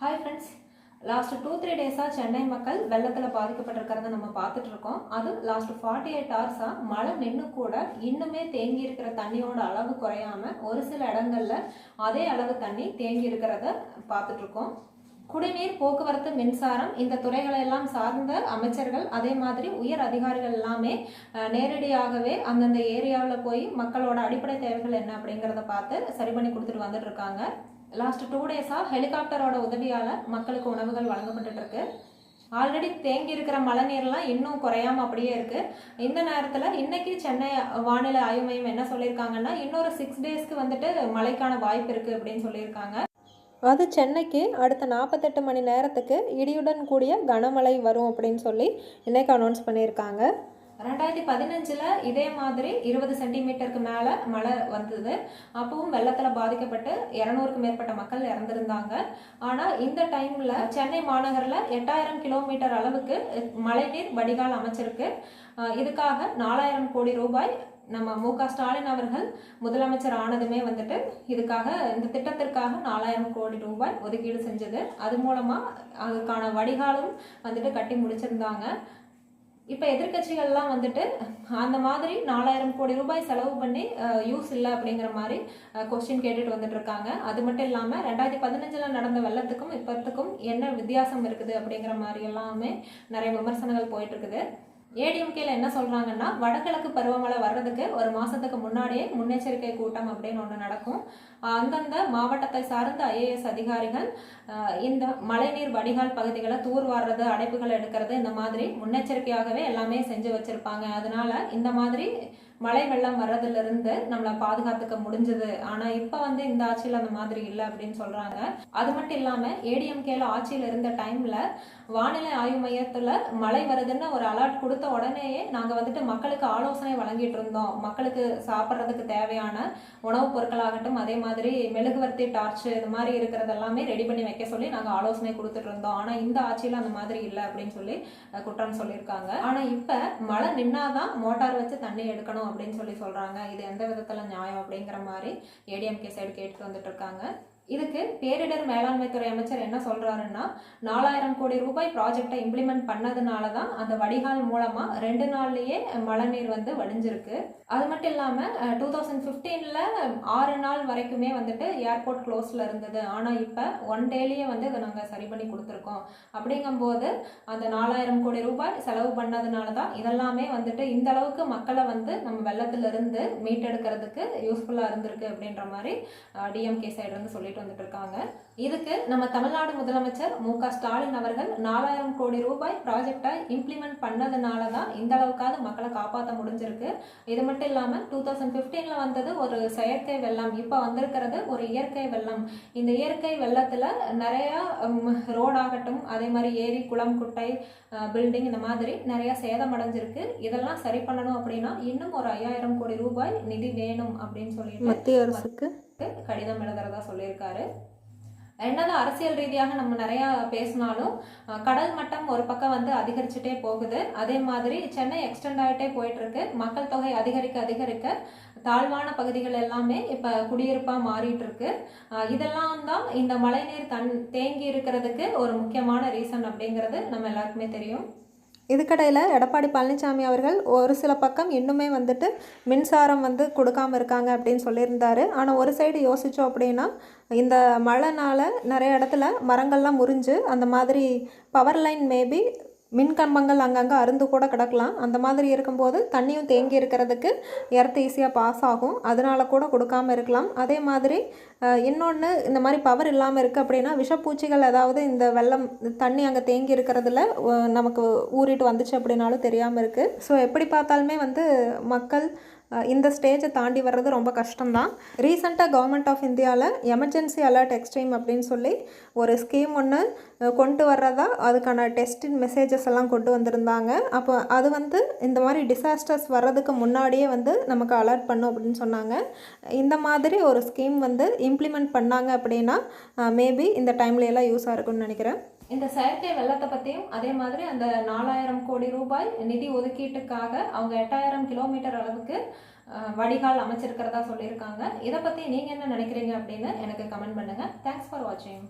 Hi friends last two three டேஸாக சென்னை மக்கள் வெள்ளத்தில் பாதிக்கப்பட்டிருக்கிறத நம்ம பார்த்துட்டு இருக்கோம் அது லாஸ்ட் ஃபார்ட்டி எயிட் ஹவர்ஸாக மழை நின்று கூட இன்னுமே தேங்கி இருக்கிற தண்ணியோட அளவு குறையாமல் ஒரு சில இடங்கள்ல அதே அளவு தண்ணி தேங்கி இருக்கிறத பார்த்துட்டு இருக்கோம் குடிநீர் போக்குவரத்து மின்சாரம் இந்த துறைகளை எல்லாம் சார்ந்த அமைச்சர்கள் அதே மாதிரி உயர் அதிகாரிகள் எல்லாமே நேரடியாகவே அந்தந்த ஏரியாவில் போய் மக்களோட அடிப்படை தேவைகள் என்ன அப்படிங்கிறத பார்த்து சரி பண்ணி கொடுத்துட்டு வந்துட்டு இருக்காங்க லாஸ்ட் டூ டேஸாக ஹெலிகாப்டரோட உதவியால் மக்களுக்கு உணவுகள் வழங்கப்பட்டு இருக்கு ஆல்ரெடி தேங்கி இருக்கிற மழை நீர்லாம் இன்னும் குறையாம அப்படியே இருக்கு. இந்த நேரத்தில் இன்னைக்கு சென்னை வானிலை ஆய்வு மையம் என்ன சொல்லியிருக்காங்கன்னா இன்னொரு சிக்ஸ் டேஸ்க்கு வந்துட்டு மழைக்கான வாய்ப்பு இருக்கு அப்படின்னு சொல்லியிருக்காங்க. அது சென்னைக்கு அடுத்த நாற்பத்தெட்டு மணி நேரத்துக்கு இடியுடன் கூடிய கனமழை வரும் அப்படின்னு சொல்லி இன்னைக்கு அனௌன்ஸ் பண்ணியிருக்காங்க. ரெண்டாயிரத்தி பதினஞ்சில் இதே மாதிரி இருபது சென்டிமீட்டருக்கு மேலே மழை வந்தது. அப்பவும் வெள்ளத்தில் பாதிக்கப்பட்டு இரநூறுக்கு மேற்பட்ட மக்கள் இறந்துருந்தாங்க. ஆனால் இந்த டைமில் சென்னை மாநகரில் எட்டாயிரம் கிலோமீட்டர் அளவுக்கு மழைநீர் வடிகால் அமைச்சிருக்கு. இதுக்காக நாலாயிரம் கோடி ரூபாய் நம்ம மு க ஸ்டாலின் அவர்கள் முதலமைச்சர் ஆனதுமே வந்துட்டு இதுக்காக இந்த திட்டத்திற்காக நாலாயிரம் கோடி ரூபாய் ஒதுக்கீடு செஞ்சது. அது மூலமாக அதுக்கான வடிகாலும் வந்துட்டு கட்டி முடிச்சிருந்தாங்க. இப்போ எதிர்க்கட்சிகள்லாம் வந்துட்டு அந்த மாதிரி நாலாயிரம் கோடி ரூபாய் செலவு பண்ணி யூஸ் இல்லை அப்படிங்கிற மாதிரி கொஸ்டின் கேட்டுட்டு வந்துட்டு இருக்காங்க. அது மட்டும் இல்லாமல் ரெண்டாயிரத்தி பதினஞ்சில் நடந்த வெள்ளத்துக்கும் இப்போத்துக்கும் என்ன வித்தியாசம் இருக்குது அப்படிங்கிற மாதிரி எல்லாமே நிறைய விமர்சனங்கள் போயிட்டு இருக்குது. ஏடிஎம்கேல என்ன சொல்றாங்கன்னா வடகிழக்கு பருவமழை வர்றதுக்கு ஒரு மாசத்துக்கு முன்னாடியே முன்னெச்சரிக்கை கூட்டம் அப்படின்னு ஒன்று நடக்கும். அந்தந்த மாவட்டத்தை சார்ந்த ஐஏஎஸ் அதிகாரிகள் இந்த மழைநீர் வடிகால் பகுதிகளை தூர்வாடுறது அடைப்புகள் எடுக்கிறது இந்த மாதிரி முன்னெச்சரிக்கையாகவே எல்லாமே செஞ்சு வச்சிருப்பாங்க. அதனால இந்த மாதிரி மழை வெள்ளம் வர்றதிலிருந்து நம்மளை பாதுகாத்துக்க முடிஞ்சது. ஆனா இப்ப வந்து இந்த ஆட்சியில் அந்த மாதிரி இல்லை அப்படின்னு சொல்றாங்க. அது மட்டும் இல்லாம ஏடிஎம்கேல ஆட்சியில் இருந்த டைம்ல வானிலை ஆய்வு மையத்துல மழை வருதுன்னு ஒரு அலர்ட் கொடுத்த உடனேயே நாங்க வந்துட்டு மக்களுக்கு ஆலோசனை வழங்கிட்டு இருந்தோம். மக்களுக்கு சாப்பிட்றதுக்கு தேவையான உணவுப் பொருட்களாகட்டும் அதே மாதிரி மெழுகுவர்த்தி டார்ச் இது மாதிரி இருக்கிறது எல்லாமே ரெடி பண்ணி வைக்க சொல்லி நாங்க ஆலோசனை கொடுத்துட்டு இருந்தோம். ஆனா இந்த ஆட்சியில அந்த மாதிரி இல்லை அப்படின்னு சொல்லி குற்றம் சொல்லியிருக்காங்க. ஆனா இப்ப மழை நின்னாதான் மோட்டார் வச்சு தண்ணி எடுக்கணும் அப்படின்னு சொல்லி சொல்றாங்க. இது எந்த விதத்தில் நியாயம் அப்படிங்கிற மாதிரி ஏடிஎம்கே சைடு கேட்டு வந்துட்டு இருக்காங்க. இதுக்கு பேரிடர் மேலாண்மை துறை அமைச்சர் என்ன சொல்றாருன்னா நாலாயிரம் கோடி ரூபாய் ப்ராஜெக்டை இம்ப்ளிமெண்ட் பண்ணதுனால தான் அந்த வடிகால் மூலமா ரெண்டு நாள்லயே மழைநீர் வந்து வடிஞ்சிருக்கு அது மட்டும் இல்லாம டூ தௌசண்ட் ஃபிஃப்டீன்ல ஆறு நாள் வரைக்குமே வந்துட்டு ஏர்போர்ட் க்ளோஸ்ல இருந்தது. ஆனா இப்ப ஒன் டேலயே வந்து இதை நாங்க சரி பண்ணி கொடுத்துருக்கோம். அப்படிங்கும்போது அந்த நாலாயிரம் கோடி ரூபாய் செலவு பண்ணதுனால தான் இதெல்லாமே வந்துட்டு இந்த அளவுக்கு மக்களை வந்து நம்ம வெள்ளத்துல இருந்து மீட்டெடுக்கிறதுக்கு யூஸ்ஃபுல்லா இருந்திருக்கு அப்படின்ற மாதிரி டிஎம்கே சைடு வந்து சொல்லிட்டு வந்துட்டு இருக்காங்க இதுக்கு நம்ம தமிழ்நாடு முதலமைச்சர் மு க ஸ்டாலின் அவர்கள் நாலாயிரம் கோடி ரூபாய் ப்ராஜெக்டை இம்ப்ளிமெண்ட் பண்ணதுனால தான் இந்த அளவுக்காவது மக்களை காப்பாற்ற முடிஞ்சிருக்கு. இது மட்டும் இல்லாமல் டூ தௌசண்ட் ஃபிஃப்டீனில் வந்தது ஒரு செயற்கை வெள்ளம் இப்போ வந்திருக்கிறது ஒரு இயற்கை வெள்ளம். இந்த இயற்கை வெள்ளத்தில் நிறையா ரோடாகட்டும் அதே மாதிரி ஏரி குளம் குட்டை பில்டிங் இந்த மாதிரி நிறைய சேதமடைஞ்சிருக்கு. இதெல்லாம் சரி பண்ணணும் அப்படின்னா இன்னும் ஒரு ஐயாயிரம் கோடி ரூபாய் நிதி வேணும் அப்படின்னு சொல்லிட்டு மத்திய அரசுக்கு? கடிதம் எழுதுறதா சொல்லியிருக்காரு. ரெண்டாவது அரசியல் ரீதியாக நம்ம நிறைய பேசினாலும் கடல் மட்டம் ஒரு பக்கம் வந்து அதிகரிச்சுட்டே போகுது. அதே மாதிரி சென்னை எக்ஸ்டெண்ட் ஆகிட்டே போயிட்டு இருக்கு மக்கள் தொகை அதிகரிக்க அதிகரிக்க தாழ்வான பகுதிகள் எல்லாமே இப்ப குடியிருப்பா மாறிட்டு இருக்கு இதெல்லாம் தான் இந்த மழைநீர் தன் தேங்கி இருக்கிறதுக்கு ஒரு முக்கியமான ரீசன் அப்படிங்கிறது நம்ம எல்லாருக்குமே தெரியும். இதுக்கடையில் எடப்பாடி பழனிசாமி அவர்கள் ஒரு சில பக்கம் இன்னுமே வந்துட்டு மின்சாரம் வந்து கொடுக்காம இருக்காங்க அப்படின்னு சொல்லியிருந்தார். ஆனால் ஒரு சைடு யோசித்தோம் அப்படின்னா இந்த மழைனால் நிறைய இடத்துல மரங்கள்லாம் முறிஞ்சு அந்த மாதிரி பவர் லைன் மேபி மின் கம்பங்கள் அங்கங்கே அருந்து கூட கிடக்கலாம். அந்த மாதிரி இருக்கும்போது தண்ணியும் தேங்கி இருக்கிறதுக்கு எர்த்து ஈஸியாக பாஸ் ஆகும். அதனால கூட கொடுக்காம இருக்கலாம். அதே மாதிரி இன்னொன்று இந்த மாதிரி பவர் இல்லாமல் இருக்குது அப்படின்னா விஷப்பூச்சிகள் ஏதாவது இந்த வெள்ளம் தண்ணி அங்கே தேங்கி இருக்கிறதுல நமக்கு ஊறிட்டு வந்துச்சு அப்படின்னாலும் தெரியாமல் இருக்குது ஸோ எப்படி பார்த்தாலுமே வந்து மக்கள் இந்த ஸ்டேஜை தாண்டி வர்றது ரொம்ப கஷ்டம்தான். ரீசெண்டாக கவர்மெண்ட் ஆஃப் இந்தியாவில் எமர்ஜென்சி அலர்ட் எக்ஸ்ட்ரீம் அப்படின்னு சொல்லி ஒரு ஸ்கீம் ஒன்று கொண்டு வர்றதா அதுக்கான டெஸ்டின் மெசேஜஸ் எல்லாம் கொண்டு வந்திருந்தாங்க. அப்போ அது வந்து இந்த மாதிரி டிசாஸ்டர்ஸ் வர்றதுக்கு முன்னாடியே வந்து நமக்கு அலர்ட் பண்ணும் அப்படின்னு சொன்னாங்க. இந்த மாதிரி ஒரு ஸ்கீம் வந்து இம்ப்ளிமெண்ட் பண்ணாங்க அப்படின்னா மேபி இந்த டைம்ல எல்லாம் யூஸாக இருக்கும்னு நினைக்கிறேன். இந்த செயற்கை வெள்ளத்தை பற்றியும் அதே மாதிரி அந்த நாலாயிரம் கோடி ரூபாய் நிதி ஒதுக்கீட்டுக்காக அவங்க எட்டாயிரம் கிலோமீட்டர் அளவுக்கு வடிகால் அமைச்சிருக்கிறதா சொல்லியிருக்காங்க. இதை பற்றி நீங்கள் என்ன நினைக்கிறீங்க அப்படின்னு எனக்கு கமெண்ட் பண்ணுங்கள் தேங்க்ஸ் ஃபார் வாட்சிங்